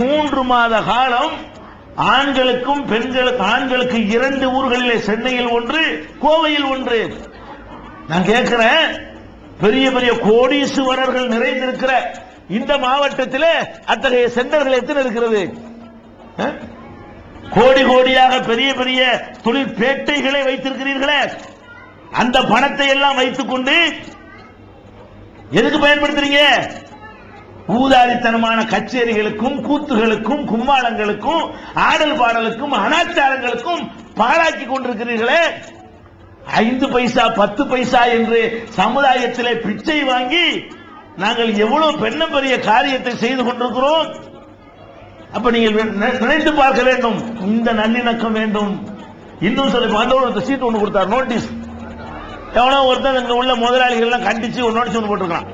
மூன்று மாத காலம் ஆண்களுக்கும் பெண்களுக்கு ஆண்களுக்கு இரண்டு ஊர்களிலே சென்னையில் ஒன்று கோவையில் ஒன்று. நான் கேட்கிறேன் பெரிய பெரிய கோடீஸ்வரர்கள் நிறைந்திருக்கிற இந்த மாவட்டத்தில் அத்தகைய சென்டர்கள் எத்தனை இருக்கிறது? கோடி கோடியாக பெரிய பெரிய தொழிற்பேட்டைகளை வைத்திருக்கிறீர்களே. அந்த பணத்தை எல்லாம் வைத்துக் கொண்டு எதுக்கு பயன்படுத்துறீங்க? ஊதாரித்தனமான கச்சேரிகளுக்கும் கூத்துகளுக்கும் கும்மாளங்களுக்கும் ஆடல் பாடலுக்கும் அனாச்சாரங்களுக்கும் பாழாக்கி கொண்டிருக்கிறீர்களே. ஐந்து பைசா பத்து பைசா என்று சமுதாயத்திலே பிச்சை வாங்கி நாங்கள் எவ்வளவு பெண்ணம் பெரிய காரியத்தை செய்து கொண்டிருக்கிறோம். அப்ப நீங்கள் நினைத்து பார்க்க வேண்டும். இந்த நல்லிணக்கம் வேண்டும். இன்னும் சொல்லி வந்தவர் ஒரு சீட் ஒன்று கொடுத்தார் நோட்டீஸ். எவ்வளோ ஒருத்தன் இங்கே உள்ள முதலாளிகள் எல்லாம் கண்டிச்சு ஒரு நோட்டீஸ் ஒன்று போட்டிருக்கான்.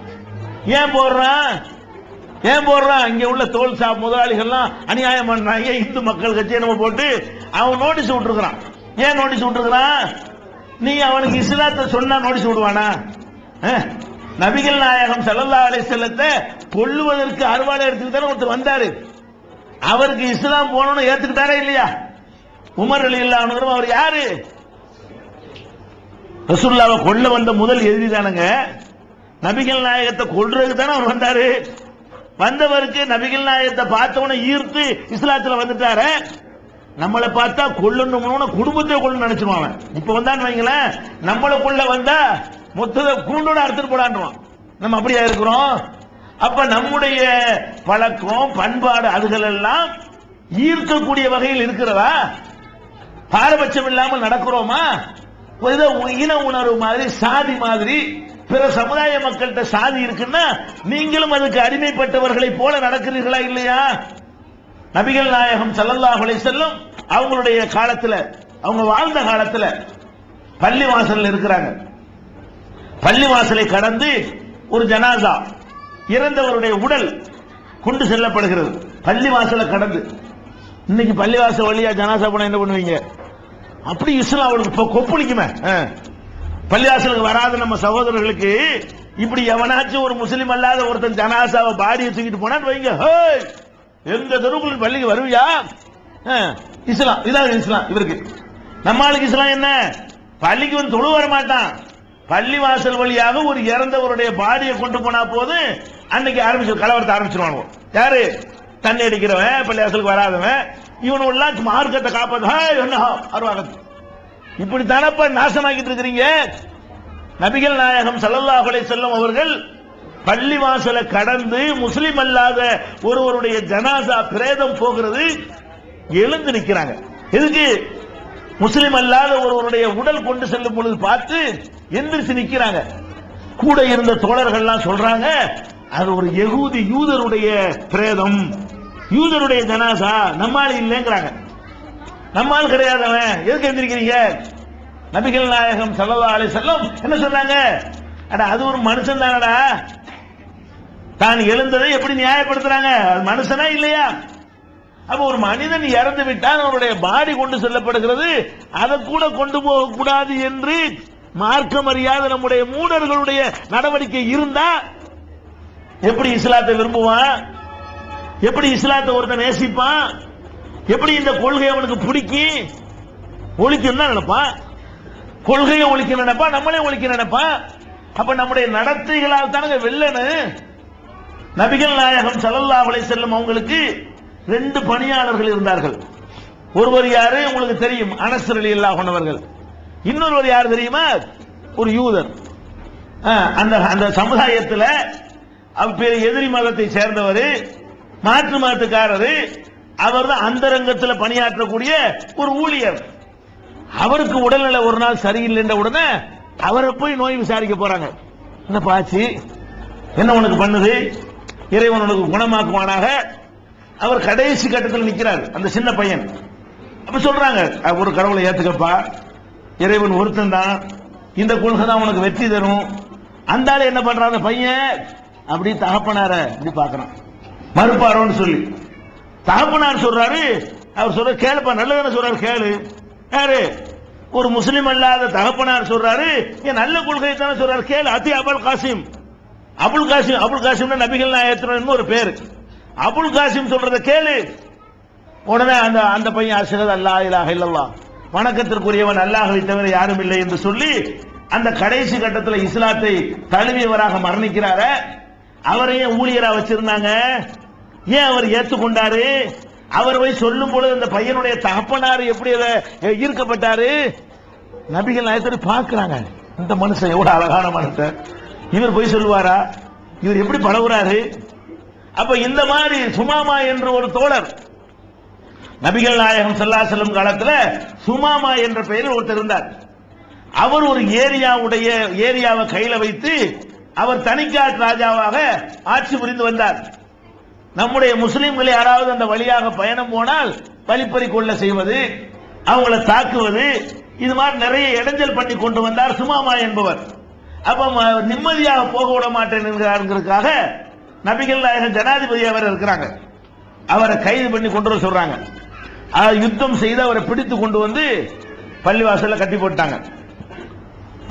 ஏன் போடுறான்? ஏன் போடுறான் இங்க உள்ள தோல் சா முதலாளிகள்லாம் அநியாயம் பண்றாங்க. இந்து மக்கள் கட்சியை நம்ம போட்டு அவன் நோட்டீஸ் விட்டுருக்கிறான். ஏன் நோட்டீஸ் விட்டுருக்கிறான்? நீ அவனுக்கு இஸ்லாத்தை சொன்னா நோட்டீஸ் விடுவானா? நபிகள் நாயகம் சல்லல்லா அலி செல்லத்தை கொல்லுவதற்கு அறுவாடை எடுத்துக்கிட்டு ஒருத்தர் வந்தாரு. அவருக்கு இஸ்லாம் போனோம்னு ஏத்துக்கிட்டாரா இல்லையா? உமர் அலி இல்லாம அவர் யாரு? ரசுல்லாவை கொல்ல வந்த முதல் எதிரி தானுங்க. நபிகள் நாயகத்தை கொல்றதுக்கு தானே அவர் வந்தாரு. வந்தவருக்கு நபிகள் நாயகத்தை பார்த்தவன ஈர்த்து இஸ்லாத்துல வந்துட்டாரு நம்மளை பார்த்தா கொல்லணும்னு குடும்பத்தை கொள்ளணும் நினைச்சிருவான் இப்ப வந்தான்னு வைங்களேன் நம்மளை கொள்ள வந்தா மொத்தத்தை கூண்டோட அறுத்துட்டு போடான்றான் நம்ம அப்படியா இருக்கிறோம்? அப்ப நம்முடைய பழக்கம் பண்பாடு அதுகள் எல்லாம் ஈர்க்கக்கூடிய வகையில் இருக்கிறதா? பாரபட்சம் இல்லாமல் நடக்கிறோமா? ஏதோ இன உணர்வு மாதிரி சாதி மாதிரி பிற சமுதாய மக்கள்கிட்ட சாதி இருக்குன்னா நீங்களும் அதுக்கு அடிமைப்பட்டவர்களை போல நடக்கிறீர்களா இல்லையா? நபிகள் நாயகம் ஸல்லல்லாஹு செல்லும் அவங்களுடைய காலத்துல அவங்க வாழ்ந்த காலத்துல பள்ளி வாசல் இருக்கிறாங்க. பள்ளி வாசலை கடந்து ஒரு ஜனாசா இறந்தவருடைய உடல் கொண்டு செல்லப்படுகிறது. பள்ளி வாசலை கடந்து. இன்னைக்கு பள்ளிவாசல் வழியா ஜனாசா போனா என்ன பண்ணுவீங்க? அப்படி இஸ்லாம் அவளுக்கு கொப்பளிக்குமே. பள்ளியாசலுக்கு பள்ளிவாசலுக்கு வராத நம்ம சகோதரர்களுக்கு இப்படி எவனாச்சும் ஒரு முஸ்லீம் அல்லாத ஒருத்தன் ஜனாசாவை பாடியை தூக்கிட்டு போனான்னு வைங்க. எந்த எங்க தெருவுக்குள்ள பள்ளிக்கு வருவியா? ஆ, இஸ்லாம். இதான் இஸ்லாம். இவருக்கு. நம்மளுக்கு இஸ்லாம் என்ன? பள்ளிக்கு வந்து தொழு வர மாட்டான். பள்ளி வாசல் வழியாக ஒரு இறந்தவருடைய பாடியை கொண்டு போனா போது அன்னைக்கு ஆரம்பிச்சு கலவரத்தை ஆரம்பிச்சிருவாங்க யாரு? தண்ணி அடிக்கிறவன் பள்ளி வாசலுக்கு வராதவன். இவனு எல்லாம் மார்க்கத்தை காப்பாத்து. ஹேய், என்ன? அருவாகத்து. இப்படி தானப்ப நாசமாக்கிட்டு இருக்கிறீங்க? நபிகள் நாயகம் சல்லல்லா அலை செல்லும் அவர்கள் பள்ளி வாசலை கடந்து முஸ்லிம் அல்லாத ஒருவருடைய ஜனாசா பிரேதம் போகிறது எழுந்து நிற்கிறாங்க எதுக்கு? முஸ்லிம் அல்லாத ஒருவருடைய உடல் கொண்டு செல்லும் பொழுது பார்த்து எந்திரிச்சு நிற்கிறாங்க கூட இருந்த தோழர்கள்லாம் சொல்றாங்க அது ஒரு எகூதி யூதருடைய பிரேதம். யூதருடைய ஜனாசா நம்மால் இல்லைங்கிறாங்க. நம்மால் கிடையாதவன் எதுக்கு எழுந்திருக்கிறீங்க? நபிகள் நாயகம் ஸல்லல்லாஹு அலைஹி வஸல்லம் என்ன சொன்னாங்க? அட அது ஒரு மனுஷன் தானடா. தான் எழுந்ததை எப்படி நியாயப்படுத்துறாங்க? அது மனுஷனா இல்லையா? அப்ப ஒரு மனிதன் இறந்து விட்டால் அவருடைய பாடி கொண்டு செல்லப்படுகிறது. அதை கூட கொண்டு போக கூடாது என்று மார்க்கம் அறியாத நம்முடைய மூடர்களுடைய நடவடிக்கை இருந்தா எப்படி இஸ்லாத்தை விரும்புவான்? எப்படி இஸ்லாத்தை ஒருத்தன் நேசிப்பான்? எப்படி இந்த கொள்கை அவனுக்கு பிடிக்கும் ஒழிக்கணும்னா தான் நினைப்பான் கொள்கையை ஒழிக்க நினைப்பா நம்மளே ஒழிக்க நினைப்பா. அப்ப நம்முடைய நடத்தைகளால் தானங்க வெல்லனு. நபிகள் நாயகம் ஸல்லல்லாஹு அலைஹி செல்லும் அவங்களுக்கு ரெண்டு பணியாளர்கள் இருந்தார்கள். ஒருவர் யாரு? உங்களுக்கு தெரியும் அனசர் அலி அல்லா கொண்டவர்கள் இன்னொருவர் யார் தெரியுமா? ஒரு யூதர். அந்த அந்த சமுதாயத்தில் எதிரி மதத்தை சேர்ந்தவர் மாற்று மதத்துக்காரரு அவர் தான் அந்தரங்கத்தில் பணியாற்றக்கூடிய ஒரு ஊழியர். அவருக்கு உடல்நிலை ஒரு நாள் சரியில்லைன்ற உடனே அவரை போய் நோய் விசாரிக்க போறாங்க. என்ன பாச்சு என்ன உனக்கு பண்ணுது? இறைவன் உனக்கு குணமாக்குவானாக? அவர் கடைசி கட்டத்தில் நிற்கிறார் அந்த சின்ன பையன். அப்ப சொல்றாங்க ஒரு கடவுளை ஏத்துக்கப்பா. இறைவன் ஒருத்தன் தான். இந்த கொள்கை தான் உனக்கு வெற்றி தரும். அந்த ஆள் என்ன பண்றான் அந்த பையன்? அப்படி தகப்பனார இப்படி பாக்குறான் மறுப்பாரோன்னு சொல்லி. தகப்பனார் சொல்றாரு. அவர் சொல்ற கேளுப்பா நல்லதான சொல்றாரு கேளு. யாரு? ஒரு முஸ்லிம் அல்லாத தகப்பனார் சொல்றாரு. ஏன் நல்ல கொள்கை தானே சொல்றாரு. கேளு அத்தி அபுல் காசிம். அபுல் காசிம் அபுல் காசிம் நபிகள் நாயகத்தின் ஒரு பேர். அபுல் காசிம் சொல்றத கேளு. உடனே அந்த அந்த பையன் அஷஹது அல்லா இலாக இல்லல்லா வணக்கத்திற்குரியவன் அல்லாஹ்வை தவிர யாரும் இல்லை என்று சொல்லி அந்த கடைசி கட்டத்தில் இஸ்லாத்தை தழுவியவராக மரணிக்கிறார. அவரையும் ஊழியராக வச்சிருந்தாங்க. ஏன் அவர் ஏத்துக்கொண்டாரு? அவர் போய் சொல்லும் பொழுது அந்த பையனுடைய தகப்பனார் எப்படி அதை ஈர்க்கப்பட்டாரு? நபிகள் நாயகத்தை பார்க்கிறாங்க. இந்த மனுஷன் எவ்வளவு அழகான மனுஷன். இவர் போய் சொல்லுவாரா? இவர் எப்படி பழகுறாரு? அப்ப இந்த மாதிரி சுமாமா என்ற ஒரு தோழர் நபிகள் நாயகம் செல்லா செல்லும் காலத்தில் காலத்துல சுமாமா என்ற பெயரில் ஒருத்தர் இருந்தார். அவர் ஒரு ஏரியாவுடைய ஏரியாவை கையில வைத்து அவர் தனிக்காட் ராஜாவாக ஆட்சி புரிந்து வந்தார். நம்முடைய முஸ்லிம்கள் யாராவது அந்த வழியாக பயணம் போனால் வழிப்பறி கொள்ள செய்வது அவங்கள தாக்குவது இது மாதிரி நிறைய இடைஞ்சல் பண்ணி கொண்டு வந்தார் சுமாமா என்பவர். அப்ப நிம்மதியாக போக விட மாட்டேன் என்கிறாருங்கிறதுக்காக நபிகள் நாயகன் ஜனாதிபதி அவர் இருக்கிறாங்க. அவரை கைது பண்ணி கொண்டு வர சொல்றாங்க. யுத்தம் செய்து அவரை பிடித்து கொண்டு வந்து பள்ளிவாசல்ல கட்டி போட்டாங்க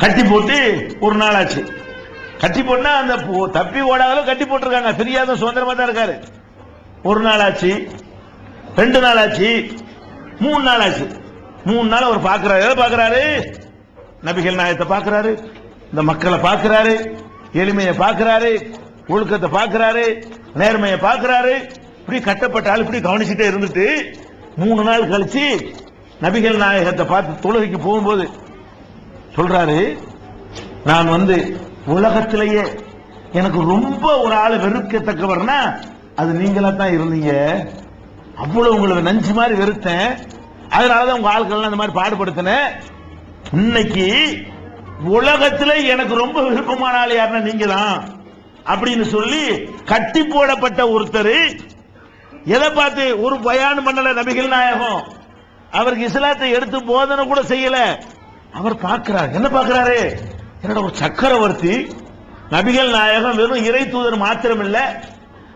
கட்டி போட்டு ஒரு நாள் ஆச்சு. கட்டி போட்டா அந்த தப்பி ஓடாதளவு கட்டி போட்டிருக்காங்க. தெரியாத சுதந்திரமா தான் இருக்காரு. ஒரு நாள் ஆச்சு ரெண்டு நாள் ஆச்சு மூணு நாள் ஆச்சு. மூணு நாள் அவர் பார்க்கிறாரு. எதை பார்க்கிறாரு? நபிகள் நாயத்தை பார்க்கிறாரு. இந்த மக்களை பார்க்கிறாரு. எளிமையை பார்க்கிறாரு. ஒழுக்கத்தை பார்க்கிறாரு. நேர்மையை பார்க்கிறாரு. இப்படி கட்டப்பட்ட ஆள் இப்படி கவனிச்சுட்டே இருந்துட்டு மூணு நாள் கழிச்சு நபிகள் நாயகத்தை பார்த்து தொழுகைக்கு போகும்போது சொல்றாரு நான் வந்து உலகத்திலேயே எனக்கு ரொம்ப ஒரு ஆள் வெறுக்கத்தக்கவர்னா அது நீங்களா தான் இருந்தீங்க. அவ்வளவு உங்களை நஞ்சு மாதிரி வெறுத்தேன். அதனாலதான் உங்க ஆட்கள் அந்த மாதிரி பாடுபடுத்தினேன். இன்னைக்கு உலகத்துல எனக்கு ரொம்ப விருப்பமான ஆள் யாருன்னா நீங்க தான் அப்படின்னு சொல்லி கட்டி போடப்பட்ட ஒருத்தர் எதை பார்த்து ஒரு பயான் பண்ணல நபிகள் நாயகம். அவருக்கு இஸ்லாத்தை எடுத்து போதனை கூட செய்யல. அவர் பார்க்கிறார். என்ன பார்க்கிறாரு? என்னோட ஒரு சக்கரவர்த்தி? நபிகள் நாயகம் வெறும் இறை தூதர் மாத்திரம் இல்ல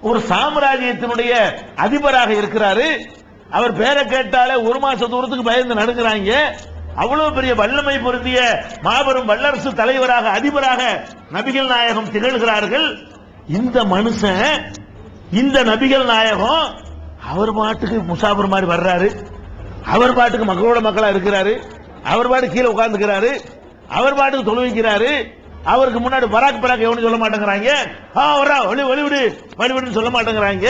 ஒரு சாம்ராஜ்யத்தினுடைய அதிபராக இருக்கிறாரு. அவர் பேரை கேட்டாலே ஒரு மாச தூரத்துக்கு பயந்து நடுங்கிறாங்க. அவ்வளவு பெரிய வல்லமை பொருந்திய மாபெரும் வல்லரசு தலைவராக அதிபராக நபிகள் நாயகம் திகழ்கிறார்கள். இந்த மனுஷன் இந்த நபிகள் நாயகம் அவர் பாட்டுக்கு முசாபர் மாதிரி வர்றாரு. அவர் பாட்டுக்கு மக்களோட மக்களா இருக்கிறாரு. அவர் பாட்டு கீழே உட்கார்ந்துக்கிறாரு. அவர் பாட்டுக்கு தொழுவிக்கிறாரு அவருக்கு முன்னாடி பராக் பராக் எவனும் சொல்ல மாட்டேங்கிறாங்க. ஆ வரா வழி வழிவிடு வழிவிடுன்னு சொல்ல மாட்டேங்கிறாங்க.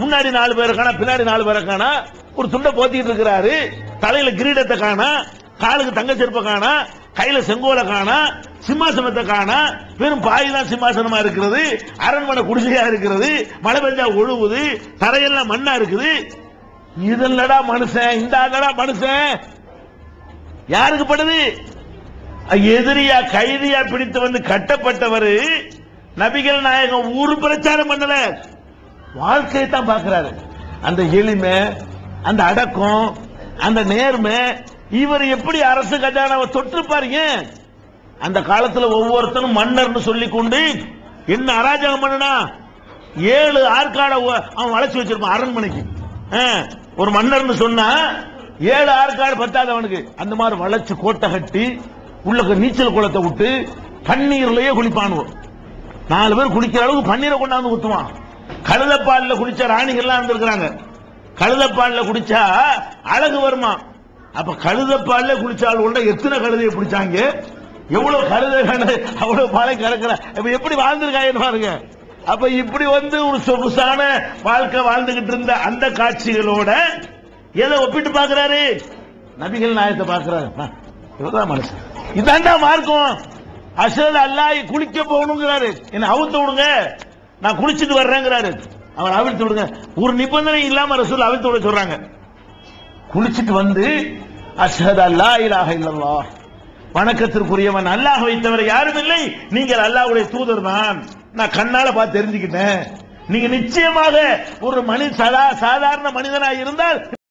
முன்னாடி நாலு பேரை காணா பின்னாடி நாலு பேரை காணா ஒரு துண்டை போத்திட்டு இருக்கிறாரு. தலையில கிரீடத்தை காணா காலுக்கு தங்க செருப்பை காணா கையில செங்கோலை காணா சிம்மாசனத்தை காணா வெறும் பாய் தான் சிம்மாசனமா இருக்கிறது. அரண்மனை குடிசையா இருக்கிறது. மழை பெஞ்சா ஒழுகுது தரையெல்லாம் மண்ணா இருக்குது. இதல்லடா மனுஷன்? இந்த மனுஷன்? யாருக்கு படுது? எதிரியா கைதியா பிடித்து வந்து கட்டப்பட்டவர் நபிகள் நாயகம் ஊர் பிரச்சாரம் பண்ணல. வாழ்க்கையை தான் பார்க்கிறாரு. அந்த எளிமை அந்த அடக்கம் அந்த நேர்மை இவர் எப்படி அரசு கஜானாவை தொற்று பாருங்க அந்த காலத்துல ஒவ்வொருத்தரும் மன்னர்னு சொல்லி கொண்டு என்ன அராஜகம் பண்ணனா ஏழு ஆற்காட அவன் வளைச்சு வச்சிருப்பான் அரண்மனைக்கு. ஆ, ஒரு மன்னர்னு சொன்னா ஏழு ஆற்காடு பத்தாது அவனுக்கு. அந்த மாதிரி வளைச்சு கோட்டை கட்டி உள்ள நீச்சல் குளத்தை விட்டு பன்னீர்லயே குளிப்பானுவோம் நாலு பேர் குளிக்கிற அளவுக்கு பன்னீரை கொண்டாந்து ஊத்துவான். கழுதப்பால்ல குளிச்ச ராணிகள்லாம் இருந்திருக்கிறாங்க. கழுதப்பால்ல குடிச்சா அழகு வருமா? அப்ப கழுதப்பால்ல குளிச்சால் உள்ள எத்தனை கழுதையை பிடிச்சாங்க? எவ்வளவு கழுதை அவ்வளவு பாலை கறக்கிற இப்ப எப்படி வாழ்ந்திருக்காங்க பாருங்க. அப்ப இப்படி வந்து ஒரு சொகுசான வாழ்க்கை வாழ்ந்துகிட்டு இருந்த அந்த காட்சிகளோட எதை ஒப்பிட்டு பாக்குறாரு நபிகள் நாயத்தை பாக்குறாரு இவ்வளவுதான் மனசு இதாண்டா மார்க்கம். அசல் அல்லாஹ் குளிக்க போகணுங்கிறாரு. என்ன அவுத்து விடுங்க. நான் குளிச்சுட்டு வர்றேங்கிறாரு. அவர் அவிழ்த்து விடுங்க. ஒரு நிபந்தனை இல்லாம ரசூல் அவிழ்த்து விட சொல்றாங்க. குளிச்சுட்டு வந்து அஷ்ஹது அல்லா இலாக இல்லல்லா வணக்கத்திற்குரியவன் அல்லாஹ் வைத்தவர் யாரும் இல்லை. நீங்கள் அல்லாஹ்வுடைய தூதர் தான். நான் கண்ணால பார்த்து தெரிஞ்சுக்கிட்டேன். நீங்க நிச்சயமாக ஒரு மனி சதா சாதாரண மனிதனாக இருந்தால்